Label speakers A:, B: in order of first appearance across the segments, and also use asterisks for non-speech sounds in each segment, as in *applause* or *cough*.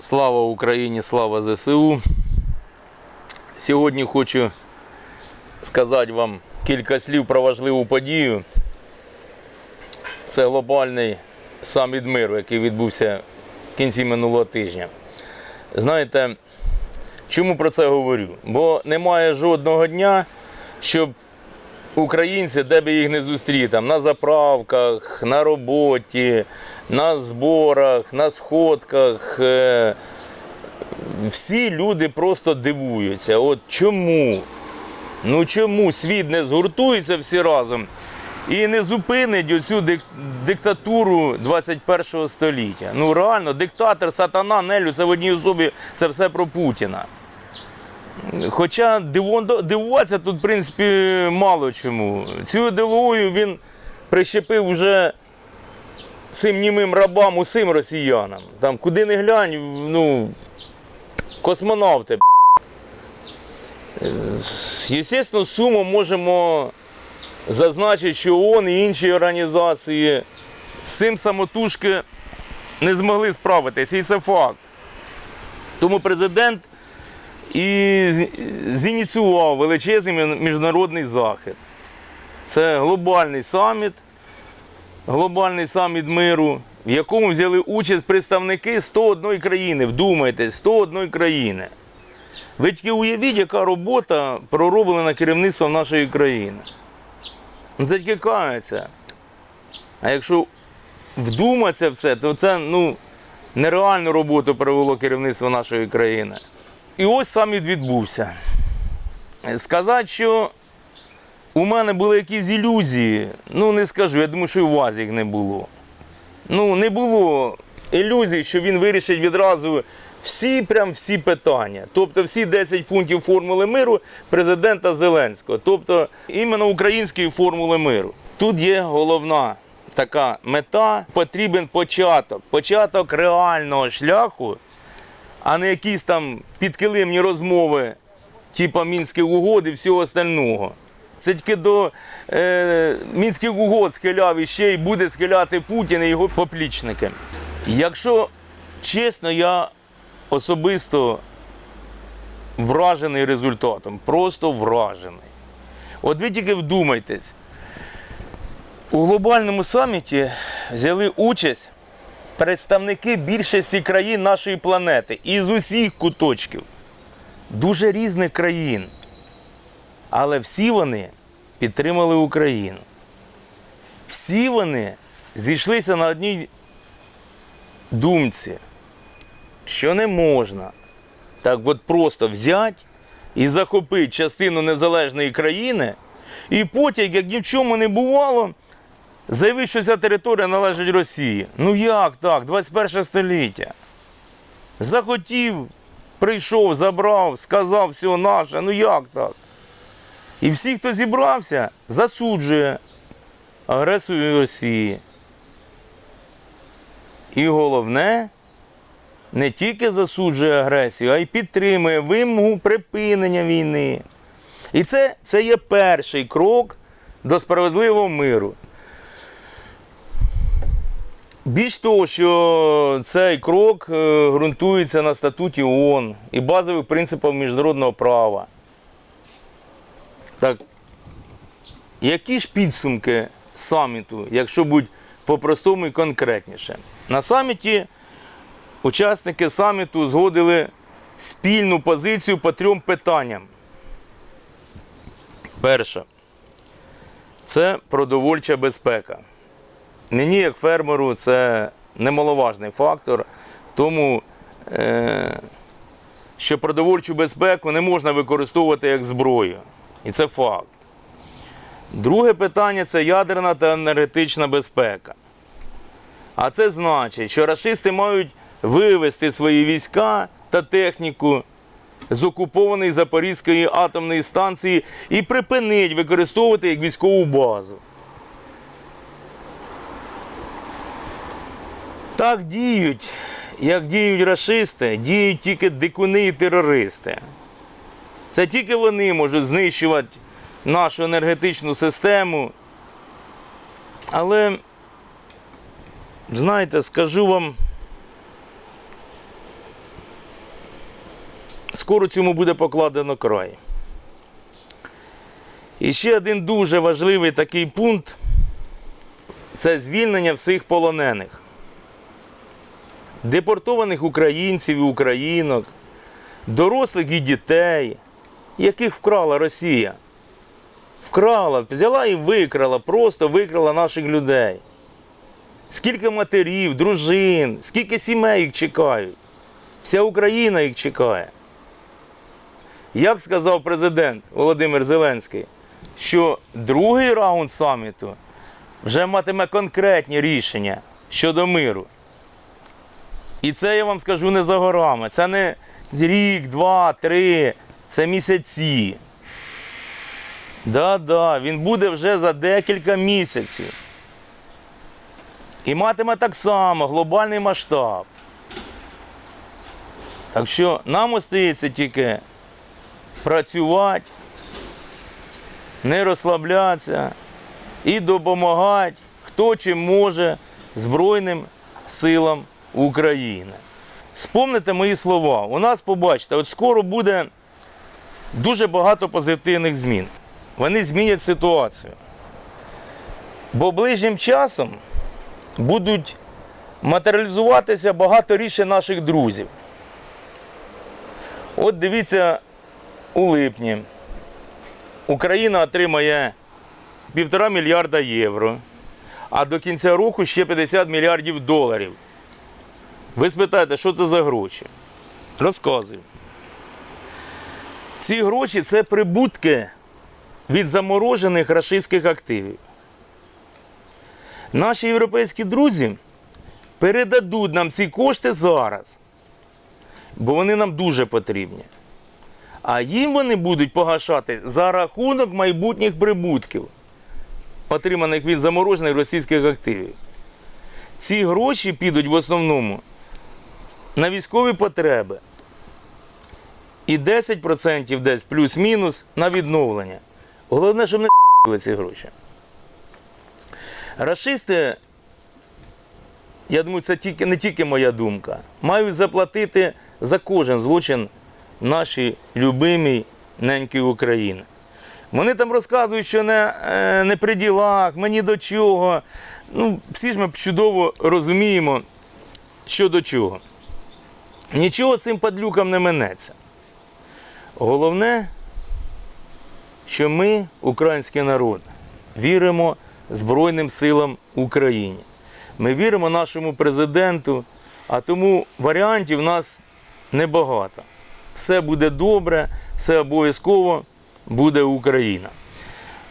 A: Слава Україні, слава ЗСУ. Сьогодні хочу сказати вам кілька слів про важливу подію. Це глобальний саміт миру, який відбувся в кінці минулого тижня. Знаєте, чому про це говорю? Бо немає жодного дня, щоб українці, де би їх не зустрів, там, на заправках, на роботі, на зборах, на сходках. е, Всі люди просто дивуються. От чому? Ну чому світ не згуртується всі разом і не зупинить оцю диктатуру 21 століття? Ну реально, диктатор, сатана, нелю, це в одній особі, це все про Путіна. Хоча дивуватися тут, в принципі, мало чому. Цю ідеологію він прищепив вже цим німим рабам, усім росіянам. Там куди не глянь, ну, космонавти. Е, суму можемо зазначити, що ООН і інші організації з цим самотужки не змогли справитися. І це факт. Тому президент і зініціював величезний міжнародний захід. Це глобальний саміт, глобальний саміт миру, в якому взяли участь представники 101 країни. Вдумайтесь, 101 країни. Ви тільки уявіть, яка робота пророблена керівництвом нашої країни. Ну, Це тільки кається. А якщо вдуматися в це, то це ну, нереальну роботу провело керівництво нашої країни. І ось саміт відбувся. Сказати, що у мене були якісь ілюзії, ну не скажу, я думаю, що і у вас їх не було. Ну, не було ілюзій, що він вирішить відразу всі, прям всі питання. Тобто всі 10 пунктів формули миру президента Зеленського. Тобто іменно української формули миру. Тут є головна така мета, потрібен початок. Початок реального шляху а не якісь там підкилимні розмови, типа Мінських угод і всього остального. Це тільки до е, мінських угод схиляв і ще й буде схиляти Путін і його поплічники. Якщо чесно, я особисто вражений результатом, просто вражений. От ви тільки вдумайтесь, у глобальному саміті взяли участь представники більшості країн нашої планети із усіх куточків, дуже різних країн. Але всі вони підтримали Україну. Всі вони зійшлися на одній думці, що не можна так от просто взяти і захопити частину незалежної країни, і потім, як ні в чому не бувало, заявити, що ця територія належить Росії. Ну як так? 21 століття. Захотів, прийшов, забрав, сказав, все наше. Ну як так? І всі, хто зібрався, засуджує агресію Росії. І головне, не тільки засуджує агресію, а й підтримує вимогу припинення війни. І це, це є перший крок до справедливого миру. Більш того, що цей крок е, ґрунтується на статуті ООН і базових принципах міжнародного права. Так, які ж підсумки саміту, якщо будь по-простому і конкретніше? На саміті учасники саміту згодили спільну позицію по трьом питанням. Перше це продовольча безпека. Мені, як фермеру, це немаловажний фактор, тому е, що продовольчу безпеку не можна використовувати як зброю. І це факт. Друге питання це ядерна та енергетична безпека. А це значить, що рашисти мають вивести свої війська та техніку з окупованої Запорізької атомної станції і припинити використовувати як військову базу. Так діють, як діють расисти, діють тільки дикуни і терористи. Це тільки вони можуть знищувати нашу енергетичну систему. Але, знаєте, скажу вам скоро цьому буде покладено край. І ще один дуже важливий такий пункт це звільнення всіх полонених, депортованих українців і українок, дорослих і дітей, яких вкрала Росія. Вкрала, взяла і викрала, просто викрала наших людей. Скільки матерів, дружин, скільки сімей їх чекають. Вся Україна їх чекає. Як сказав президент Володимир Зеленський, що другий раунд саміту вже матиме конкретні рішення щодо миру. І це я вам скажу не за горами. Це не рік, два, три, це місяці. Да-да, він буде вже за декілька місяців. І матиме так само глобальний масштаб. Так що нам остається тільки працювати, не розслаблятися і допомагати, хто чим може Збройним силам України. Спомните мої слова. У нас побачите, от скоро буде дуже багато позитивних змін. Вони змінять ситуацію. Бо ближчим часом будуть матеріалізуватися багато рішень наших друзів. От дивіться, у липні Україна отримає півтора мільярда євро, а до кінця року ще 50 мільярдів доларів. Ви спитаєте, що це за гроші? Розказую. Ці гроші це прибутки від заморожених рашистських активів. Наші європейські друзі передадуть нам ці кошти зараз, бо вони нам дуже потрібні. А їм вони будуть погашати за рахунок майбутніх прибутків, отриманих від заморожених російських активів. Ці гроші підуть в основному на військові потреби. І 10% десь плюс-мінус на відновлення. Головне, щоб не **ли *laughs* ці гроші. Рашисти, я думаю, це тільки, не тільки моя думка, мають заплатити за кожен злочин нашій любимій ненькій України. Вони там розказують, що не, е, не при ділах, мені до чого. Ну, всі ж ми чудово розуміємо, що до чого. Нічого цим падлюкам не минеться. Головне, що ми, український народ, віримо Збройним силам України. Ми віримо нашому президенту, а тому варіантів в нас небагато. Все буде добре, все обов'язково буде Україна.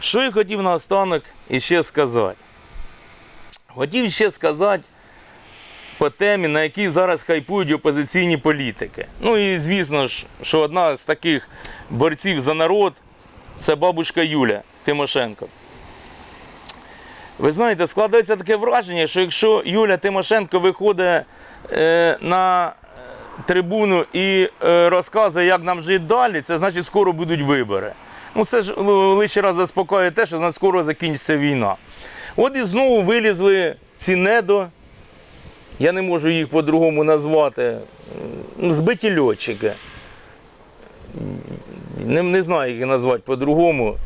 A: Що я хотів наостанок іще сказати? Хотів ще сказати по темі, на якій зараз хайпують опозиційні політики. Ну і звісно ж, що одна з таких борців за народ це бабушка Юля Тимошенко. Ви знаєте, складається таке враження, що якщо Юля Тимошенко виходить е, на трибуну і е, розказує, як нам жити далі, це значить скоро будуть вибори. Ну це ж лише раз заспокоює те, що скоро закінчиться війна. От і знову вилізли ці недо, я не можу їх по-другому назвати, збиті льотчики. Не, не знаю, як їх назвати по-другому.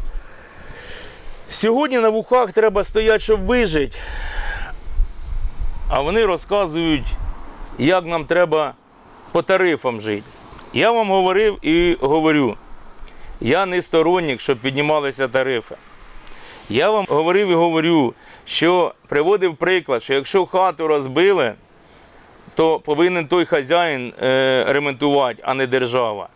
A: Сьогодні на вухах треба стояти, щоб вижити. А вони розказують, як нам треба по тарифам жити. Я вам говорив і говорю, я не сторонник, щоб піднімалися тарифи. Я вам говорив і говорю, що приводив приклад, що якщо хату розбили, то повинен той хазяїн е, ремонтувати, а не держава.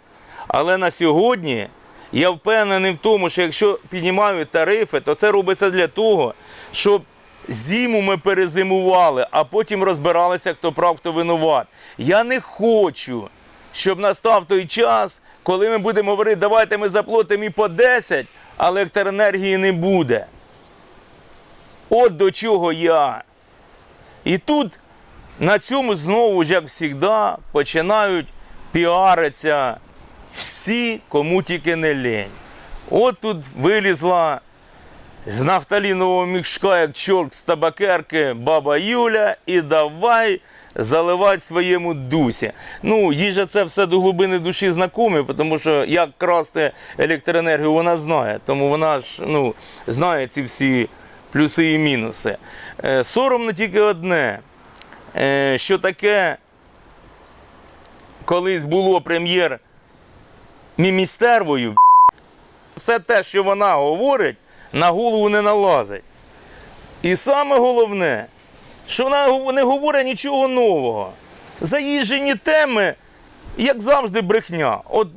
A: Але на сьогодні я впевнений в тому, що якщо піднімають тарифи, то це робиться для того, щоб зиму ми перезимували, а потім розбиралися, хто прав, хто винуват. Я не хочу, щоб настав той час, коли ми будемо говорити, давайте ми заплатимо і по 10, а електроенергії не буде. От до чого я. І тут на цьому знову ж, як завжди, починають піаритися всі, кому тільки не лень. От тут вилізла з нафталінового мішка, як чорт з табакерки, баба Юля, і давай заливати своєму дусі. Ну, їй же це все до глибини душі знакоме, тому що як красти електроенергію, вона знає. Тому вона ж ну, знає ці всі плюси і мінуси. Е, соромно тільки одне, е, що таке колись було прем'єр міністервою, все те, що вона говорить, на голову не налазить. І саме головне, що вона не говорить нічого нового. Заїжджені теми, як завжди, брехня. От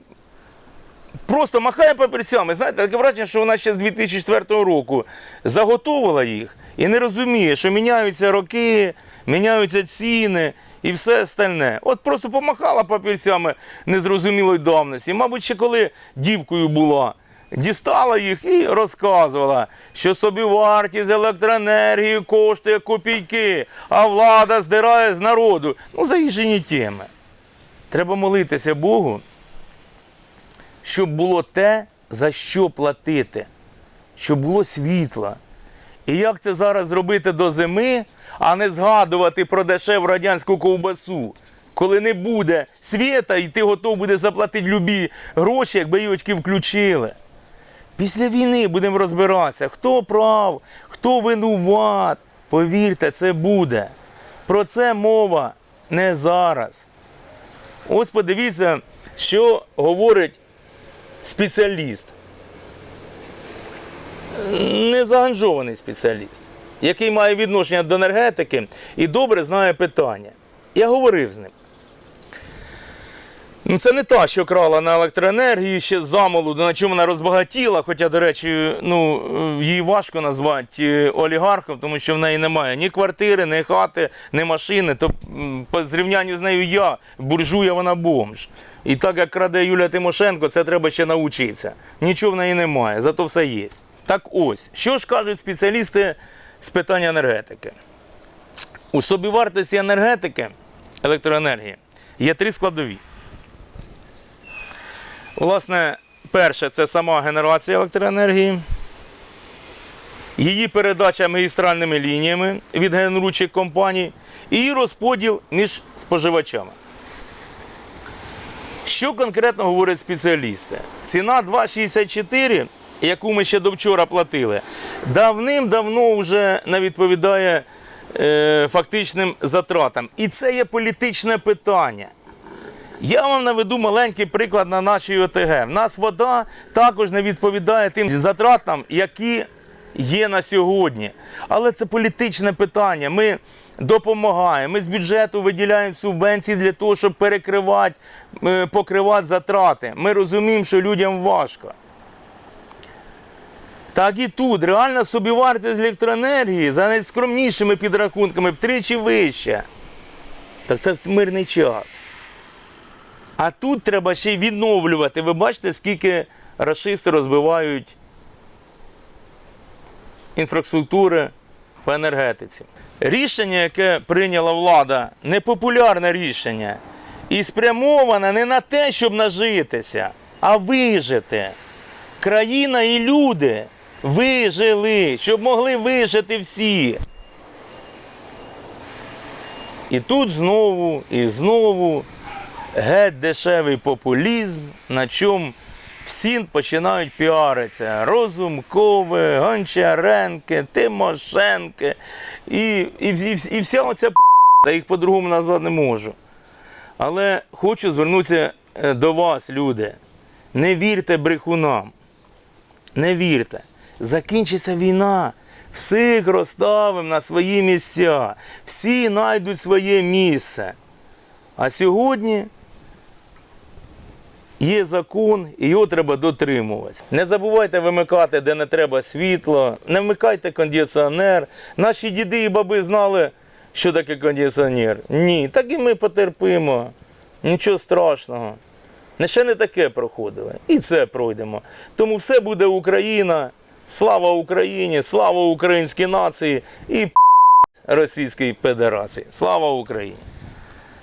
A: просто махає папірцями. Знаєте, таке враження, що вона ще з 2004 року заготовила їх і не розуміє, що міняються роки, міняються ціни і все остальне. От просто помахала папірцями незрозумілої давності. Мабуть, ще коли дівкою була. Дістала їх і розказувала, що собівартість електроенергії коштує копійки, а влада здирає з народу. Ну, заїжджені теми. Треба молитися Богу, щоб було те, за що платити, щоб було світло. І як це зараз зробити до зими, а не згадувати про дешеву радянську ковбасу, коли не буде світа, і ти готов буде заплатити любі гроші, якби її включили. Після війни будемо розбиратися, хто прав, хто винуват. Повірте, це буде. Про це мова не зараз. Ось подивіться, що говорить спеціаліст. Незаганжований спеціаліст, який має відношення до енергетики і добре знає питання. Я говорив з ним. Це не та, що крала на електроенергію ще замолоду, на чому вона розбагатіла. Хоча, до речі, ну, е, її важко назвати е, олігархом, тому що в неї немає ні квартири, ні хати, ні машини. То по зрівнянню з нею я, буржуя, вона бомж. І так як краде Юлія Тимошенко, це треба ще навчитися. Нічого в неї немає, зато все є. Так ось, що ж кажуть спеціалісти з питання енергетики? У собівартості енергетики, електроенергії, є три складові. Власне, перше це сама генерація електроенергії, її передача магістральними лініями від генеруючих компаній і розподіл між споживачами. Що конкретно говорять спеціалісти? Ціна 2,64, яку ми ще до вчора платили, давним-давно вже не відповідає е, фактичним затратам. І це є політичне питання. Я вам наведу маленький приклад на нашій ОТГ. В нас вода також не відповідає тим затратам, які є на сьогодні. Але це політичне питання. Ми допомагаємо. Ми з бюджету виділяємо субвенції для того, щоб перекривати, е, покривати затрати. Ми розуміємо, що людям важко. Так і тут реальна собівартість електроенергії за найскромнішими підрахунками втричі вища. Так це в мирний час. А тут треба ще й відновлювати. Ви бачите, скільки рашисти розбивають інфраструктури по енергетиці. Рішення, яке прийняла влада, непопулярне рішення. І спрямоване не на те, щоб нажитися, а вижити. Країна і люди вижили, щоб могли вижити всі. І тут знову і знову геть дешевий популізм, на чому всі починають піаритися. Розумкове, Гончаренки, Тимошенки і, і, і, і вся оця я їх по-другому назвати не можу. Але хочу звернутися е, до вас, люди. Не вірте брехунам. Не вірте. Закінчиться війна. Всіх розставимо на свої місця. Всі знайдуть своє місце. А сьогодні є закон, і його треба дотримуватися. Не забувайте вимикати, де не треба світло, не вмикайте кондиціонер. Наші діди і баби знали, що таке кондиціонер. Ні, так і ми потерпимо. Нічого страшного. Не ще не таке проходили. І це пройдемо. Тому все буде Україна. Слава Україні, слава українській нації і Російській Федерації. Слава Україні!